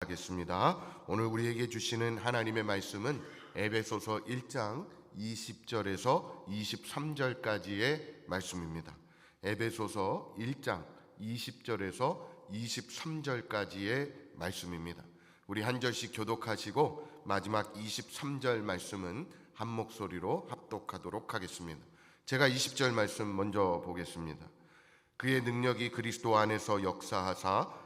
하겠습니다. 오늘 우리에게 주시는 하나님의 말씀은 에베소서 1장 20절에서 23절까지의 말씀입니다. 에베소서 1장 20절에서 23절까지의 말씀입니다. 우리 한 절씩 교독하시고 마지막 23절 말씀은 한 목소리로 합독하도록 하겠습니다. 제가 20절 말씀 먼저 보겠습니다. 그의 능력이 그리스도 안에서 역사하사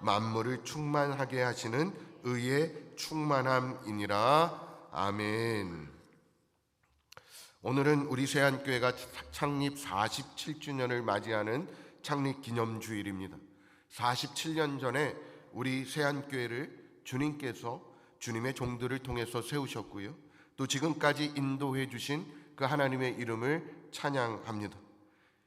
만물을 충만하게 하시는 의의 충만함이니라 아멘. 오늘은 우리 세안교회가 창립 47주년을 맞이하는 창립 기념 주일입니다. 47년 전에 우리 세안교회를 주님께서 주님의 종들을 통해서 세우셨고요. 또 지금까지 인도해 주신 그 하나님의 이름을 찬양합니다.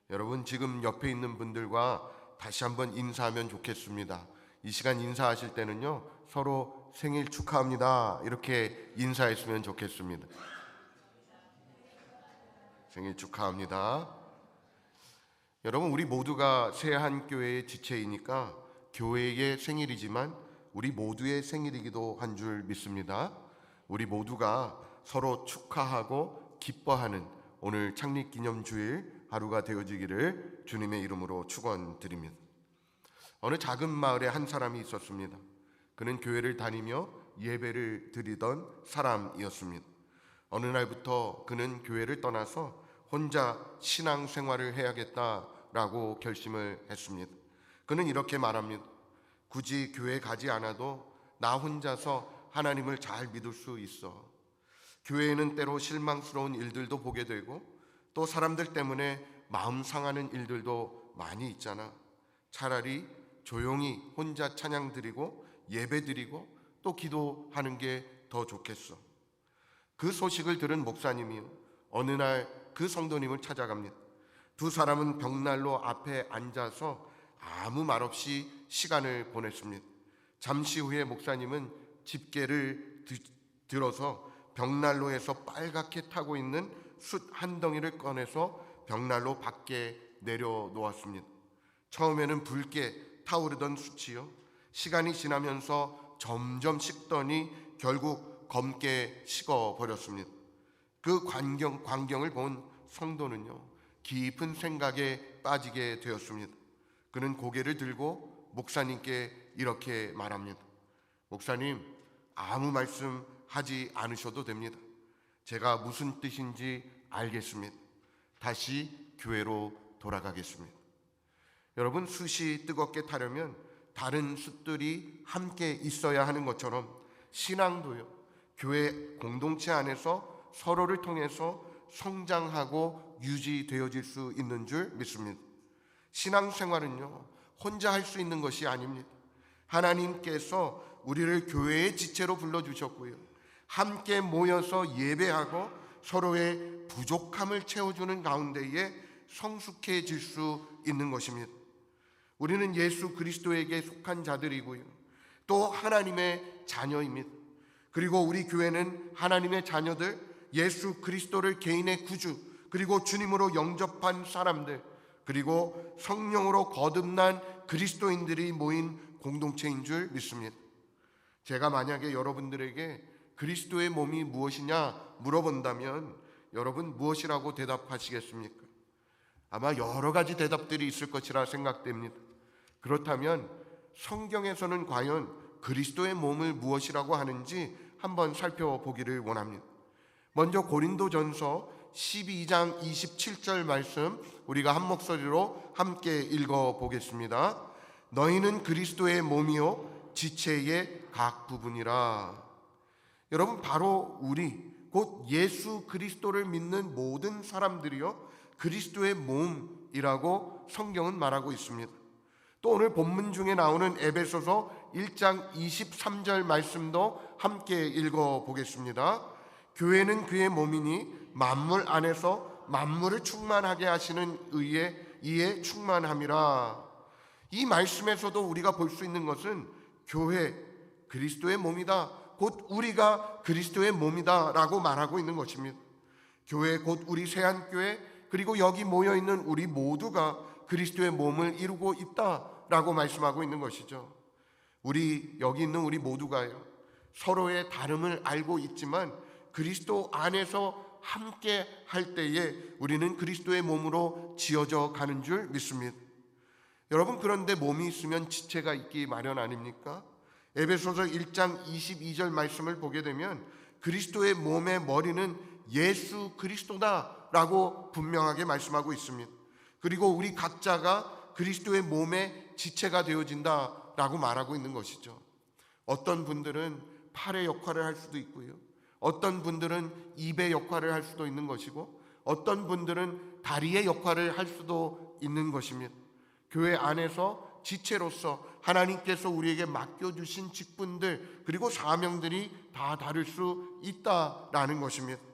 여러분 지금 옆에 있는 분들과 다시 한번 인사하면 좋겠습니다. 이 시간 인사하실 때는요 서로 생일 축하합니다 이렇게 인사했으면 좋겠습니다. 생일 축하합니다. 여러분 우리 모두가 새 한 교회의 지체이니까 교회의 생일이지만 우리 모두의 생일이기도 한 줄 믿습니다. 우리 모두가 서로 축하하고 기뻐하는 오늘 창립 기념 주일 하루가 되어지기를 주님의 이름으로 축원드립니다. 어느 작은 마을에 한 사람이 있었습니다. 그는 교회를 다니며 예배를 드리던 사람이었습니다. 어느 날부터 그는 교회를 떠나서 혼자 신앙 생활을 해야겠다라고 결심을 했습니다. 그는 이렇게 말합니다. 굳이 교회 가지 않아도 나 혼자서 하나님을 잘 믿을 수 있어. 교회에는 때로 실망스러운 일들도 보게 되고 또 사람들 때문에 마음 상하는 일들도 많이 있잖아. 차라리 조용히 혼자 찬양 드리고 예배 드리고 또 기도하는 게 더 좋겠어. 그 소식을 들은 목사님이요. 어느 날 그 성도님을 찾아갑니다. 두 사람은 벽난로 앞에 앉아서 아무 말 없이 시간을 보냈습니다. 잠시 후에 목사님은 집게를 드, 들어서 벽난로에서 빨갛게 타고 있는 숯 한 덩이를 꺼내서 벽난로 밖에 내려놓았습니다. 처음에는 붉게 타오르던 숯이요. 시간이 지나면서 점점 식더니 결국 검게 식어 버렸습니다. 그 광경, 광경을 본 성도는요, 깊은 생각에 빠지게 되었습니다. 그는 고개를 들고 목사님께 이렇게 말합니다. 목사님, 아무 말씀 하지 않으셔도 됩니다. 제가 무슨 뜻인지 알겠습니다. 다시 교회로 돌아가겠습니다. 여러분, 숯이 뜨겁게 타려면 다른 숯들이 함께 있어야 하는 것처럼 신앙도요, 교회 공동체 안에서 서로를 통해서 성장하고 유지되어질 수 있는 줄 믿습니다. 신앙생활은요, 혼자 할 수 있는 것이 아닙니다. 하나님께서 우리를 교회의 지체로 불러 주셨고요. 함께 모여서 예배하고 서로의 부족함을 채워주는 가운데에 성숙해질 수 있는 것입니다. 우리는 예수 그리스도에게 속한 자들이고요. 또 하나님의 자녀입니다. 그리고 우리 교회는 하나님의 자녀들, 예수 그리스도를 개인의 구주, 그리고 주님으로 영접한 사람들, 그리고 성령으로 거듭난 그리스도인들이 모인 공동체인 줄 믿습니다. 제가 만약에 여러분들에게 그리스도의 몸이 무엇이냐 물어본다면 여러분 무엇이라고 대답하시겠습니까? 아마 여러 가지 대답들이 있을 것이라 생각됩니다. 그렇다면 성경에서는 과연 그리스도의 몸을 무엇이라고 하는지 한번 살펴보기를 원합니다. 먼저 고린도전서 12장 27절 말씀 우리가 한 목소리로 함께 읽어 보겠습니다. 너희는 그리스도의 몸이요 지체의 각 부분이라. 여러분 바로 우리 곧 예수 그리스도를 믿는 모든 사람들이요 그리스도의 몸이라고 성경은 말하고 있습니다. 또 오늘 본문 중에 나오는 에베소서 1장 23절 말씀도 함께 읽어 보겠습니다. 교회는 그의 몸이니 만물 안에서 만물을 충만하게 하시는 의에 이에 충만함이라. 이 말씀에서도 우리가 볼 수 있는 것은 교회 그리스도의 몸이다. 곧 우리가 그리스도의 몸이다라고 말하고 있는 것입니다. 교회 곧 우리 세안교회 그리고 여기 모여 있는 우리 모두가 그리스도의 몸을 이루고 있다라고 말씀하고 있는 것이죠. 우리 여기 있는 우리 모두가요. 서로의 다름을 알고 있지만 그리스도 안에서 함께 할 때에 우리는 그리스도의 몸으로 지어져 가는 줄 믿습니다. 여러분 그런데 몸이 있으면 지체가 있기 마련 아닙니까? 에베소서 1장 22절 말씀을 보게 되면 그리스도의 몸의 머리는 예수 그리스도다 라고 분명하게 말씀하고 있습니다. 그리고 우리 각자가 그리스도의 몸의 지체가 되어진다 라고 말하고 있는 것이죠. 어떤 분들은 팔의 역할을 할 수도 있고요. 어떤 분들은 입의 역할을 할 수도 있는 것이고 어떤 분들은 다리의 역할을 할 수도 있는 것입니다. 교회 안에서 지체로서 하나님께서 우리에게 맡겨주신 직분들 그리고 사명들이 다 다를 수 있다라는 것입니다.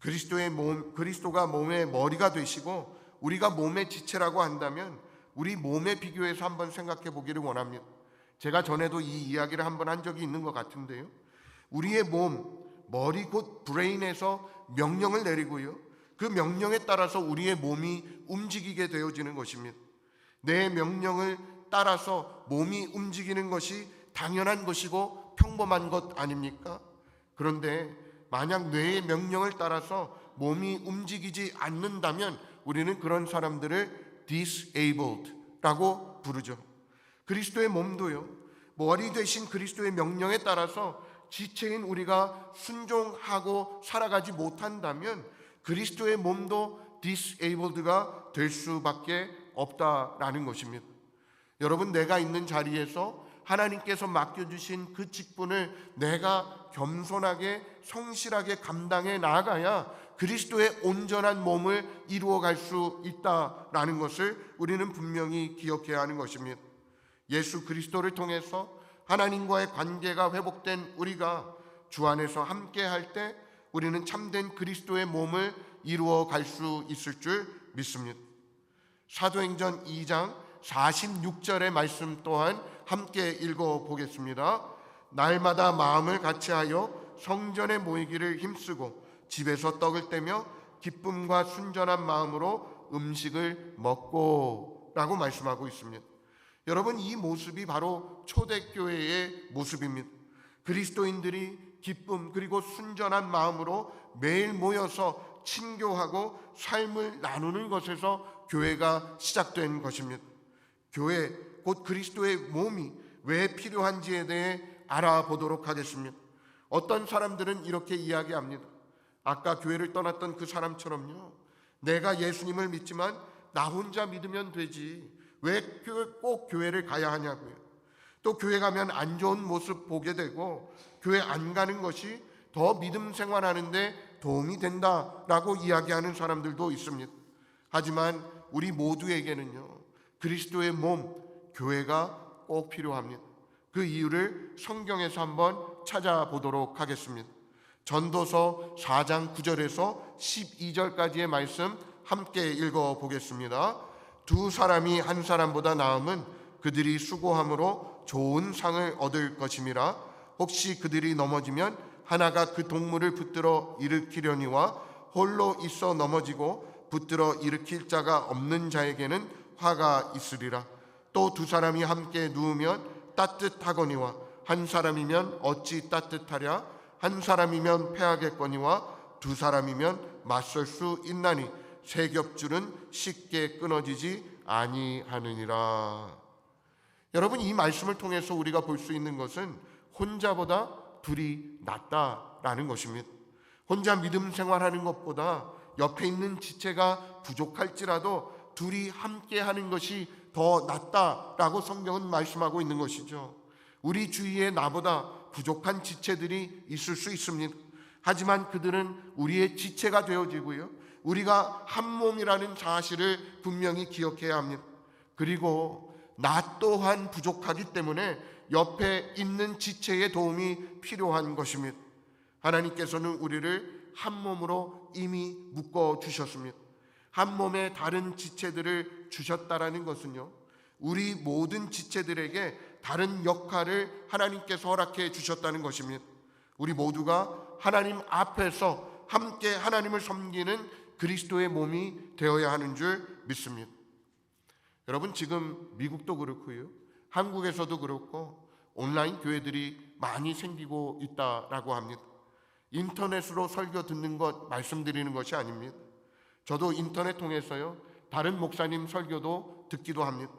그리스도의 몸, 그리스도가 몸의 머리가 되시고 우리가 몸의 지체라고 한다면 우리 몸에 비교해서 한번 생각해 보기를 원합니다. 제가 전에도 이 이야기를 한번 한 적이 있는 것 같은데요. 우리의 몸, 머리 곧 브레인에서 명령을 내리고요. 그 명령에 따라서 우리의 몸이 움직이게 되어지는 것입니다. 내 명령을 따라서 몸이 움직이는 것이 당연한 것이고 평범한 것 아닙니까? 그런데 만약 뇌의 명령을 따라서 몸이 움직이지 않는다면 우리는 그런 사람들을 disabled라고 부르죠. 그리스도의 몸도요. 머리 대신 그리스도의 명령에 따라서 지체인 우리가 순종하고 살아가지 못한다면 그리스도의 몸도 disabled가 될 수밖에 없다라는 것입니다. 여러분 내가 있는 자리에서 하나님께서 맡겨주신 그 직분을 내가 겸손하게 성실하게 감당해 나가야 그리스도의 온전한 몸을 이루어갈 수 있다라는 것을 우리는 분명히 기억해야 하는 것입니다. 예수 그리스도를 통해서 하나님과의 관계가 회복된 우리가 주 안에서 함께 할 때 우리는 참된 그리스도의 몸을 이루어 갈 수 있을 줄 믿습니다. 사도행전 2장 46절의 말씀 또한 함께 읽어 보겠습니다. 날마다 마음을 같이하여 성전에 모이기를 힘쓰고 집에서 떡을 떼며 기쁨과 순전한 마음으로 음식을 먹고 라고 말씀하고 있습니다. 여러분 이 모습이 바로 초대교회의 모습입니다. 그리스도인들이 기쁨 그리고 순전한 마음으로 매일 모여서 친교하고 삶을 나누는 것에서 교회가 시작된 것입니다. 교회 곧 그리스도의 몸이 왜 필요한지에 대해 알아보도록 하겠습니다. 어떤 사람들은 이렇게 이야기합니다. 아까 교회를 떠났던 그 사람처럼요. 내가 예수님을 믿지만 나 혼자 믿으면 되지. 왜 꼭 교회를 가야 하냐고요. 또 교회 가면 안 좋은 모습 보게 되고 교회 안 가는 것이 더 믿음 생활하는데 도움이 된다라고 이야기하는 사람들도 있습니다. 하지만 우리 모두에게는요. 그리스도의 몸 교회가 꼭 필요합니다. 그 이유를 성경에서 한번 찾아보도록 하겠습니다. 전도서 4장 9절에서 12절까지의 말씀 함께 읽어 보겠습니다. 두 사람이 한 사람보다 나음은 그들이 수고함으로 좋은 상을 얻을 것임이라 혹시 그들이 넘어지면 하나가 그 동물을 붙들어 일으키려니와 홀로 있어 넘어지고 붙들어 일으킬 자가 없는 자에게는 화가 있으리라 또 두 사람이 함께 누우면 따뜻하거니와 한 사람이면 어찌 따뜻하랴 한 사람이면 패하겠거니와 두 사람이면 맞설 수 있나니 세 겹줄은 쉽게 끊어지지 아니하느니라. 여러분 이 말씀을 통해서 우리가 볼 수 있는 것은 혼자보다 둘이 낫다라는 것입니다. 혼자 믿음 생활하는 것보다 옆에 있는 지체가 부족할지라도 둘이 함께 하는 것이 더 낫다라고 성경은 말씀하고 있는 것이죠. 우리 주위에 나보다 부족한 지체들이 있을 수 있습니다. 하지만 그들은 우리의 지체가 되어지고요. 우리가 한 몸이라는 사실을 분명히 기억해야 합니다. 그리고 나 또한 부족하기 때문에 옆에 있는 지체의 도움이 필요한 것입니다. 하나님께서는 우리를 한 몸으로 이미 묶어 주셨습니다. 한 몸에 다른 지체들을 주셨다라는 것은요. 우리 모든 지체들에게 다른 역할을 하나님께서 허락해 주셨다는 것입니다. 우리 모두가 하나님 앞에서 함께 하나님을 섬기는 그리스도의 몸이 되어야 하는 줄 믿습니다. 여러분 지금 미국도 그렇고요. 한국에서도 그렇고 온라인 교회들이 많이 생기고 있다라고 합니다. 인터넷으로 설교 듣는 것 말씀드리는 것이 아닙니다. 저도 인터넷 통해서요. 다른 목사님 설교도 듣기도 합니다.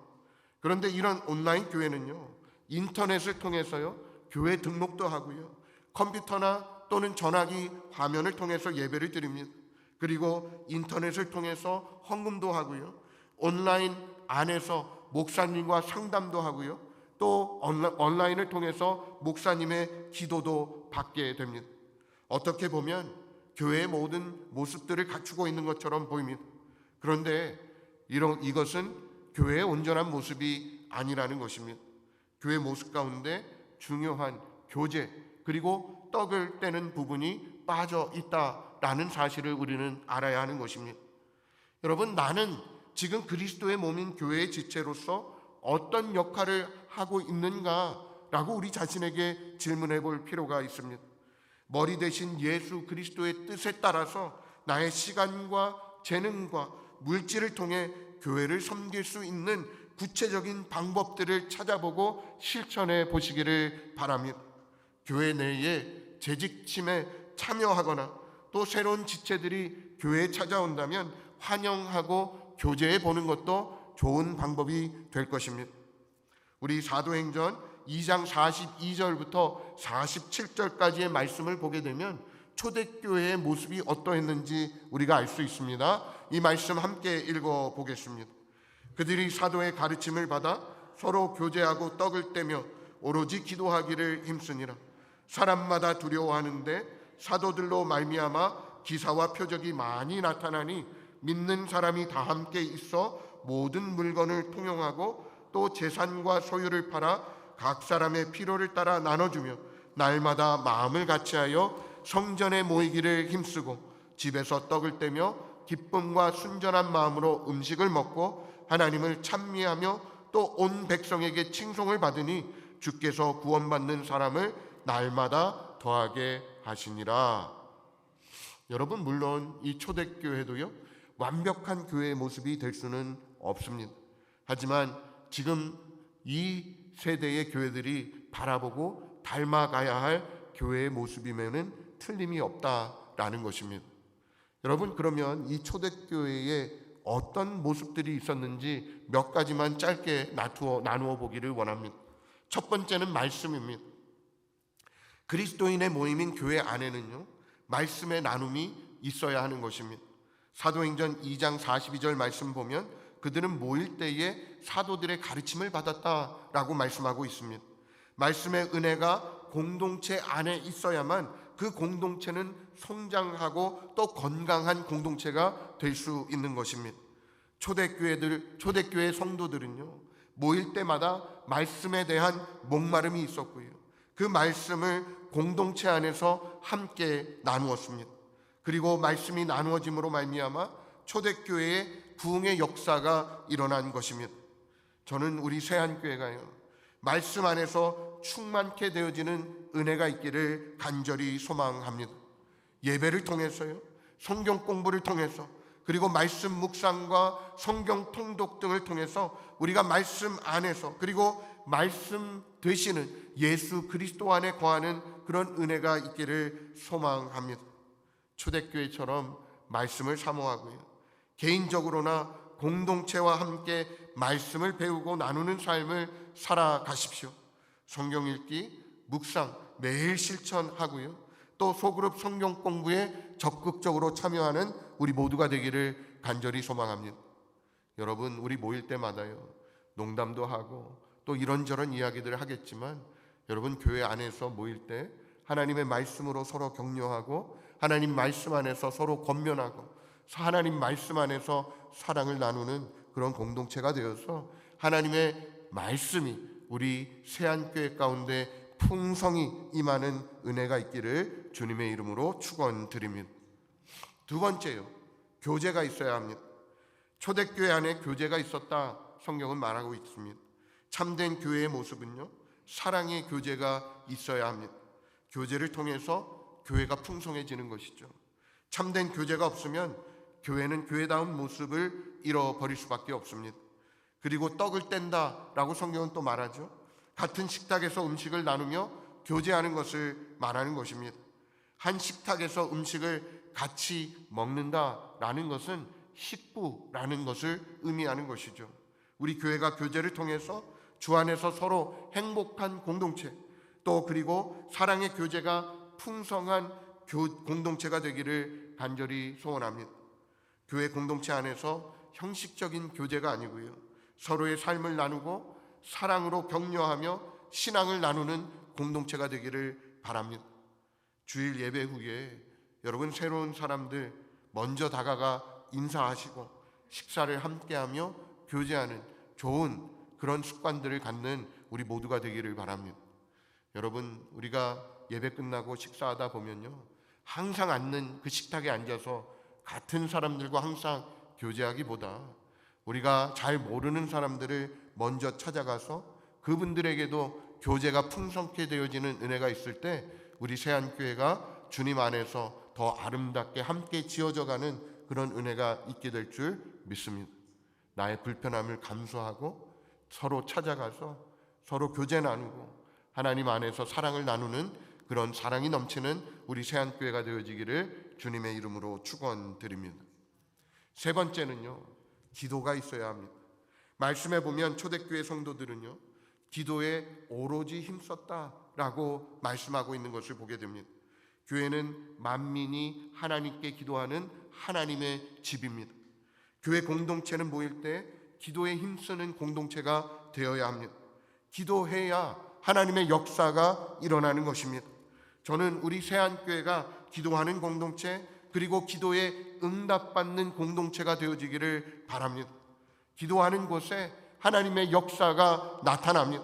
그런데 이런 온라인 교회는요. 인터넷을 통해서요. 교회 등록도 하고요. 컴퓨터나 또는 전화기 화면을 통해서 예배를 드립니다. 그리고 인터넷을 통해서 헌금도 하고요. 온라인 안에서 목사님과 상담도 하고요. 또 온라- 온라인을 통해서 목사님의 기도도 받게 됩니다. 어떻게 보면 교회의 모든 모습들을 갖추고 있는 것처럼 보입니다. 그런데 이런 이것은 교회의 온전한 모습이 아니라는 것입니다. 교회 모습 가운데 중요한 교제 그리고 떡을 떼는 부분이 빠져 있다라는 사실을 우리는 알아야 하는 것입니다. 여러분 나는 지금 그리스도의 몸인 교회의 지체로서 어떤 역할을 하고 있는가라고 우리 자신에게 질문해 볼 필요가 있습니다. 머리 대신 예수 그리스도의 뜻에 따라서 나의 시간과 재능과 물질을 통해 교회를 섬길 수 있는 구체적인 방법들을 찾아보고 실천해 보시기를 바랍니다. 교회 내에 재직침에 참여하거나 또 새로운 지체들이 교회에 찾아온다면 환영하고 교제해 보는 것도 좋은 방법이 될 것입니다. 우리 사도행전 2장 42절부터 47절까지의 말씀을 보게 되면 초대교회의 모습이 어떠했는지 우리가 알 수 있습니다. 이 말씀 함께 읽어 보겠습니다. 그들이 사도의 가르침을 받아 서로 교제하고 떡을 떼며 오로지 기도하기를 힘쓰니라. 사람마다 두려워하는데 사도들로 말미암아 기사와 표적이 많이 나타나니 믿는 사람이 다 함께 있어 모든 물건을 통용하고 또 재산과 소유를 팔아 각 사람의 필요를 따라 나눠주며 날마다 마음을 같이하여 성전에 모이기를 힘쓰고 집에서 떡을 떼며 기쁨과 순전한 마음으로 음식을 먹고 하나님을 찬미하며 또 온 백성에게 칭송을 받으니 주께서 구원받는 사람을 날마다 더하게 하시니라. 여러분 물론 이 초대교회도요 완벽한 교회의 모습이 될 수는 없습니다. 하지만 지금 이 세대의 교회들이 바라보고 닮아가야 할 교회의 모습이면은 틀림이 없다라는 것입니다. 여러분 그러면 이 초대교회에 어떤 모습들이 있었는지 몇 가지만 짧게 나누어 나누어 보기를 원합니다. 첫 번째는 말씀입니다. 그리스도인의 모임인 교회 안에는요 말씀의 나눔이 있어야 하는 것입니다. 사도행전 2장 42절 말씀 보면 그들은 모일 때에 사도들의 가르침을 받았다라고 말씀하고 있습니다. 말씀의 은혜가 공동체 안에 있어야만 그 공동체는 성장하고 또 건강한 공동체가 될 수 있는 것입니다. 초대교회들, 초대교회 성도들은요, 모일 때마다 말씀에 대한 목마름이 있었고요. 그 말씀을 공동체 안에서 함께 나누었습니다. 그리고 말씀이 나누어짐으로 말미암아 초대교회의 부흥의 역사가 일어난 것입니다. 저는 우리 세안교회가요. 말씀 안에서 충만케 되어지는 은혜가 있기를 간절히 소망합니다. 예배를 통해서요. 성경 공부를 통해서 그리고 말씀 묵상과 성경 통독 등을 통해서 우리가 말씀 안에서 그리고 말씀 되시는 예수 그리스도 안에 거하는 그런 은혜가 있기를 소망합니다. 초대교회처럼 말씀을 사모하고요. 개인적으로나 공동체와 함께 말씀을 배우고 나누는 삶을 살아가십시오. 성경 읽기, 묵상 매일 실천하고요. 또 소그룹 성경 공부에 적극적으로 참여하는 우리 모두가 되기를 간절히 소망합니다. 여러분, 우리 모일 때마다요. 농담도 하고 또 이런저런 이야기들을 하겠지만 여러분 교회 안에서 모일 때 하나님의 말씀으로 서로 격려하고 하나님 말씀 안에서 서로 권면하고 하나님 말씀 안에서 사랑을 나누는 그런 공동체가 되어서 하나님의 말씀이 우리 세안교회 가운데 풍성히 임하는 은혜가 있기를 주님의 이름으로 축원드립니다. 두 번째요. 교제가 있어야 합니다. 초대교회 안에 교제가 있었다 성경은 말하고 있습니다. 참된 교회의 모습은요. 사랑의 교제가 있어야 합니다. 교제를 통해서 교회가 풍성해지는 것이죠. 참된 교제가 없으면 교회는 교회다운 모습을 잃어버릴 수밖에 없습니다. 그리고 떡을 뗀다라고 성경은 또 말하죠. 같은 식탁에서 음식을 나누며 교제하는 것을 말하는 것입니다. 한 식탁에서 음식을 같이 먹는다라는 것은 식구라는 것을 의미하는 것이죠. 우리 교회가 교제를 통해서 주 안에서 서로 행복한 공동체 또 그리고 사랑의 교제가 풍성한 교, 공동체가 되기를 간절히 소원합니다. 교회 공동체 안에서 형식적인 교제가 아니고요. 서로의 삶을 나누고 사랑으로 격려하며 신앙을 나누는 공동체가 되기를 바랍니다. 주일 예배 후에 여러분 새로운 사람들 먼저 다가가 인사하시고 식사를 함께하며 교제하는 좋은 그런 습관들을 갖는 우리 모두가 되기를 바랍니다. 여러분 우리가 예배 끝나고 식사하다 보면요 항상 앉는 그 식탁에 앉아서 같은 사람들과 항상 교제하기보다 우리가 잘 모르는 사람들을 먼저 찾아가서 그분들에게도 교제가 풍성케 되어지는 은혜가 있을 때 우리 세안교회가 주님 안에서 더 아름답게 함께 지어져가는 그런 은혜가 있게 될 줄 믿습니다. 나의 불편함을 감수하고 서로 찾아가서 서로 교제 나누고 하나님 안에서 사랑을 나누는 그런 사랑이 넘치는 우리 세안교회가 되어지기를 주님의 이름으로 축원드립니다. 세 번째는요. 기도가 있어야 합니다. 말씀해 보면 초대교회 성도들은요. 기도에 오로지 힘썼다라고 말씀하고 있는 것을 보게 됩니다. 교회는 만민이 하나님께 기도하는 하나님의 집입니다. 교회 공동체는 모일 때 기도에 힘쓰는 공동체가 되어야 합니다. 기도해야 하나님의 역사가 일어나는 것입니다. 저는 우리 세안교회가 기도하는 공동체 그리고 기도에 응답받는 공동체가 되어지기를 바랍니다. 기도하는 곳에 하나님의 역사가 나타납니다.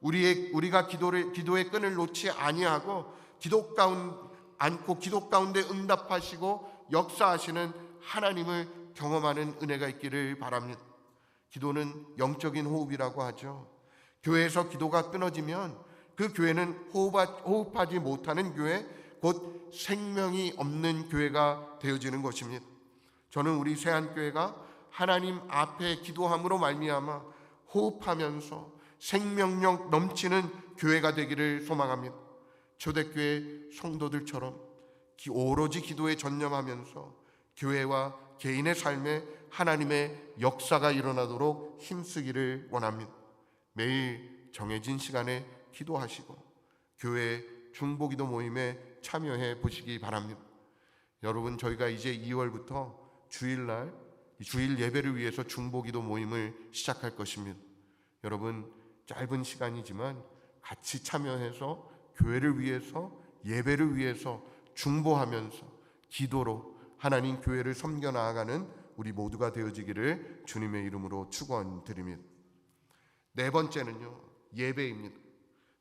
우리의 우리가 기도를 기도의 끈을 놓지 아니하고 기도 가운 않고 기도 가운데 응답하시고 역사하시는 하나님을 경험하는 은혜가 있기를 바랍니다. 기도는 영적인 호흡이라고 하죠. 교회에서 기도가 끊어지면 그 교회는 호흡하지 못하는 교회, 곧 생명이 없는 교회가 되어지는 것입니다. 저는 우리 세안교회가 하나님 앞에 기도함으로 말미암아 호흡하면서 생명력 넘치는 교회가 되기를 소망합니다. 초대교회 성도들처럼 오로지 기도에 전념하면서 교회와 개인의 삶에 하나님의 역사가 일어나도록 힘쓰기를 원합니다. 매일 정해진 시간에 기도하시고 교회 중보기도 모임에 참여해 보시기 바랍니다. 여러분 저희가 이제 2월부터 주일날 주일 예배를 위해서 중보기도 모임을 시작할 것입니다. 여러분 짧은 시간이지만 같이 참여해서 교회를 위해서 예배를 위해서 중보하면서 기도로 하나님 교회를 섬겨 나아가는 우리 모두가 되어지기를 주님의 이름으로 축원드립니다. 네 번째는요. 예배입니다.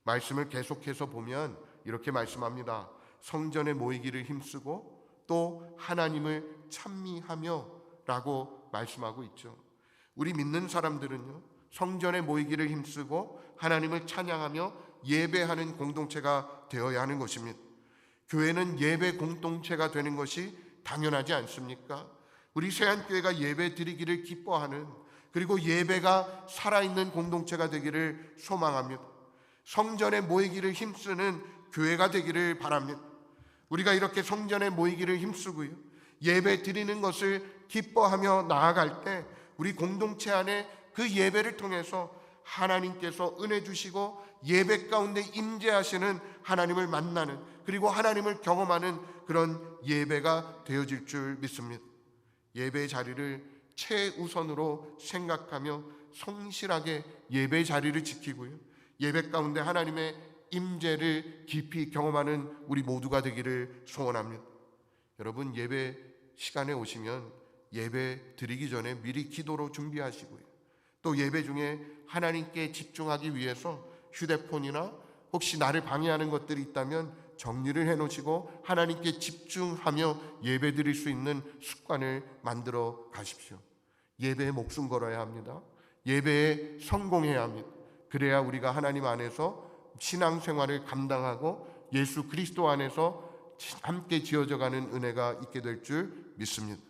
말씀을 계속해서 보면 이렇게 말씀합니다. 성전에 모이기를 힘쓰고 또 하나님을 찬미하며라고 말씀하고 있죠. 우리 믿는 사람들은요. 성전에 모이기를 힘쓰고 하나님을 찬양하며 예배하는 공동체가 되어야 하는 것입니다. 교회는 예배 공동체가 되는 것이 당연하지 않습니까? 우리 세안교회가 예배 드리기를 기뻐하는 그리고 예배가 살아있는 공동체가 되기를 소망합니다. 성전에 모이기를 힘쓰는 교회가 되기를 바랍니다. 우리가 이렇게 성전에 모이기를 힘쓰고요. 예배 드리는 것을 기뻐하며 나아갈 때 우리 공동체 안에 그 예배를 통해서 하나님께서 은혜 주시고 예배 가운데 임재하시는 하나님을 만나는 그리고 하나님을 경험하는 그런 예배가 되어질 줄 믿습니다. 예배 자리를 최우선으로 생각하며 성실하게 예배 자리를 지키고요. 예배 가운데 하나님의 임재를 깊이 경험하는 우리 모두가 되기를 소원합니다. 여러분 예배 시간에 오시면 예배 드리기 전에 미리 기도로 준비하시고요. 또 예배 중에 하나님께 집중하기 위해서 휴대폰이나 혹시 나를 방해하는 것들이 있다면 정리를 해 놓으시고 하나님께 집중하며 예배 드릴 수 있는 습관을 만들어 가십시오. 예배에 목숨 걸어야 합니다. 예배에 성공해야 합니다. 그래야 우리가 하나님 안에서 신앙생활을 감당하고 예수 그리스도 안에서 함께 지어져 가는 은혜가 있게 될 줄 믿습니다.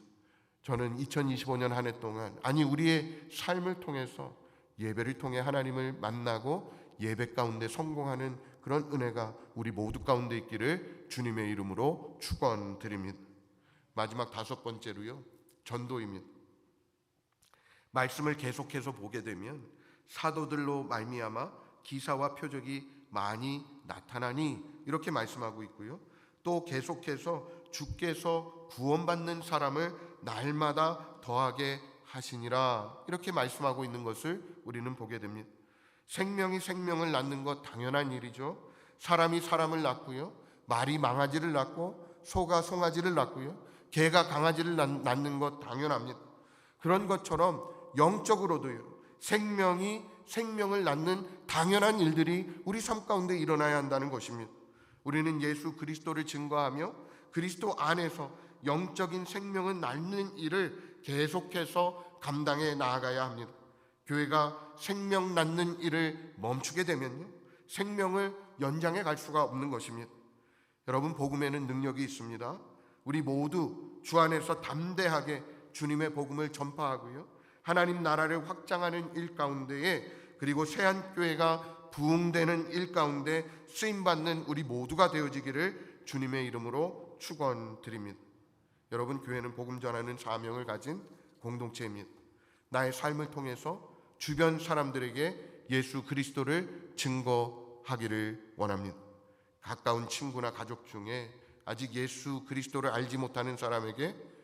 저는 2025년 한 해 동안 아니 우리의 삶을 통해서 예배를 통해 하나님을 만나고 예배 가운데 성공하는 그런 은혜가 우리 모두 가운데 있기를 주님의 이름으로 축원드립니다. 마지막 다섯 번째로요. 전도입니다. 말씀을 계속해서 보게 되면 사도들로 말미암아 기사와 표적이 많이 나타나니 이렇게 말씀하고 있고요. 또 계속해서 주께서 구원받는 사람을 날마다 더하게 하시니라 이렇게 말씀하고 있는 것을 우리는 보게 됩니다. 생명이 생명을 낳는 것 당연한 일이죠. 사람이 사람을 낳고요. 말이 망아지를 낳고 소가 송아지를 낳고요. 개가 강아지를 낳- 낳는 것 당연합니다. 그런 것처럼 영적으로도요. 생명이 생명을 낳는 당연한 일들이 우리 삶 가운데 일어나야 한다는 것입니다. 우리는 예수 그리스도를 증거하며 그리스도 안에서 영적인 생명을 낳는 일을 계속해서 감당해 나아가야 합니다. 교회가 생명 낳는 일을 멈추게 되면요. 생명을 연장해 갈 수가 없는 것입니다. 여러분 복음에는 능력이 있습니다. 우리 모두 주 안에서 담대하게 주님의 복음을 전파하고요. 하나님 나라를 확장하는 일 가운데에 그리고 새한 교회가 부흥되는 일 가운데 쓰임 받는 우리 모두가 되어지기를 주님의 이름으로 축원드립니다. 여러분 교회는 복음 전하는 사명을 가진 공동체입니다. 나의 삶을 통해서 주변 사람들에게 예수 그리스도를 증거하기를 원합니다. 가까운 친구나 가족 중에 아직 예수 그리스도를 알지 못하는 사람에게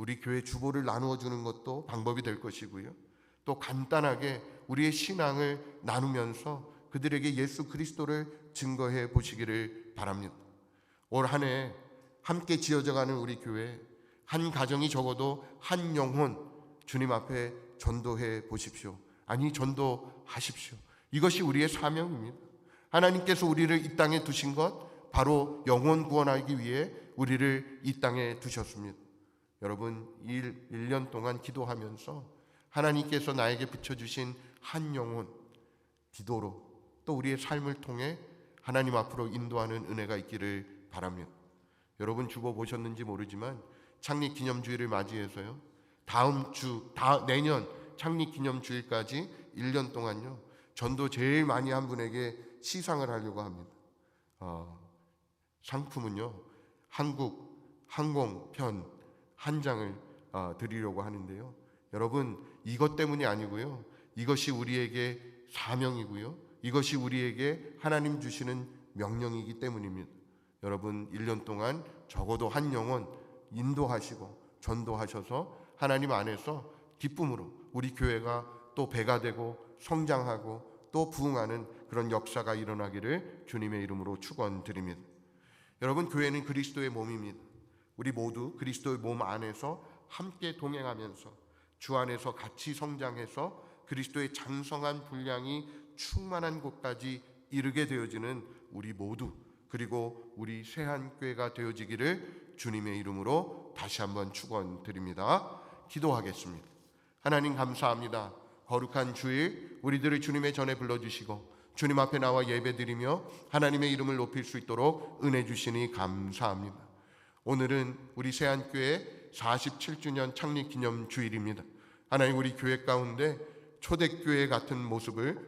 우리 교회 주보를 나누어 주는 것도 방법이 될 것이고요. 또 간단하게 우리의 신앙을 나누면서 그들에게 예수 그리스도를 증거해 보시기를 바랍니다. 올 한 해 함께 지어져 가는 우리 교회 한 가정이 적어도 한 영혼 주님 앞에 전도해 보십시오. 아니 전도하십시오. 이것이 우리의 사명입니다. 하나님께서 우리를 이 땅에 두신 것 바로 영혼 구원하기 위해 우리를 이 땅에 두셨습니다. 여러분 1, 1년 동안 기도하면서 하나님께서 나에게 붙여주신 한 영혼 기도로 또 우리의 삶을 통해 하나님 앞으로 인도하는 은혜가 있기를 바랍니다. 여러분 주보 보셨는지 모르지만 창립 기념주일을 맞이해서요. 다음 주, 다, 내년 창립 기념주일까지 1년 동안요. 전도 제일 많이 한 분에게 시상을 하려고 합니다. 어, 상품은요. 한국 항공편 한 장을 어, 드리려고 하는데요. 여러분 이것 때문이 아니고요. 이것이 우리에게 사명이고요. 이것이 우리에게 하나님 주시는 명령이기 때문입니다. 여러분 1년 동안 적어도 한 영혼 인도하시고 전도하셔서 하나님 안에서 기쁨으로 우리 교회가 또 배가 되고 성장하고 또 부흥하는 그런 역사가 일어나기를 주님의 이름으로 축원드립니다. 여러분 교회는 그리스도의 몸입니다. 우리 모두 그리스도의 몸 안에서 함께 동행하면서 주 안에서 같이 성장해서 그리스도의 장성한 분량이 충만한 곳까지 이르게 되어지는 우리 모두 그리고 우리 새한 교회가 되어지기를 주님의 이름으로 다시 한번 축원드립니다. 기도하겠습니다. 하나님 감사합니다. 거룩한 주일 우리들을 주님의 전에 불러주시고 주님 앞에 나와 예배드리며 하나님의 이름을 높일 수 있도록 은혜 주시니 감사합니다. 오늘은 우리 새한교회 47주년 창립 기념 주일입니다. 하나님 우리 교회 가운데 초대교회 같은 모습을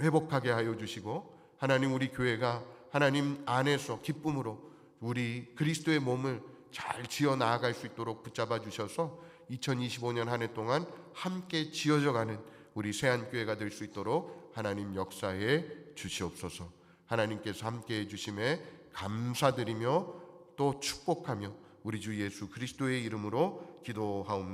회복하게 하여 주시고 하나님 우리 교회가 하나님 안에서 기쁨으로 우리 그리스도의 몸을 잘 지어 나아갈 수 있도록 붙잡아 주셔서 2025년 한 해 동안 함께 지어져 가는 우리 새한교회가 될 수 있도록 하나님 역사에 주시옵소서. 하나님께서 함께 해 주심에 감사드리며 또 축복하며 우리 주 예수 그리스도의 이름으로 기도하옵나이다.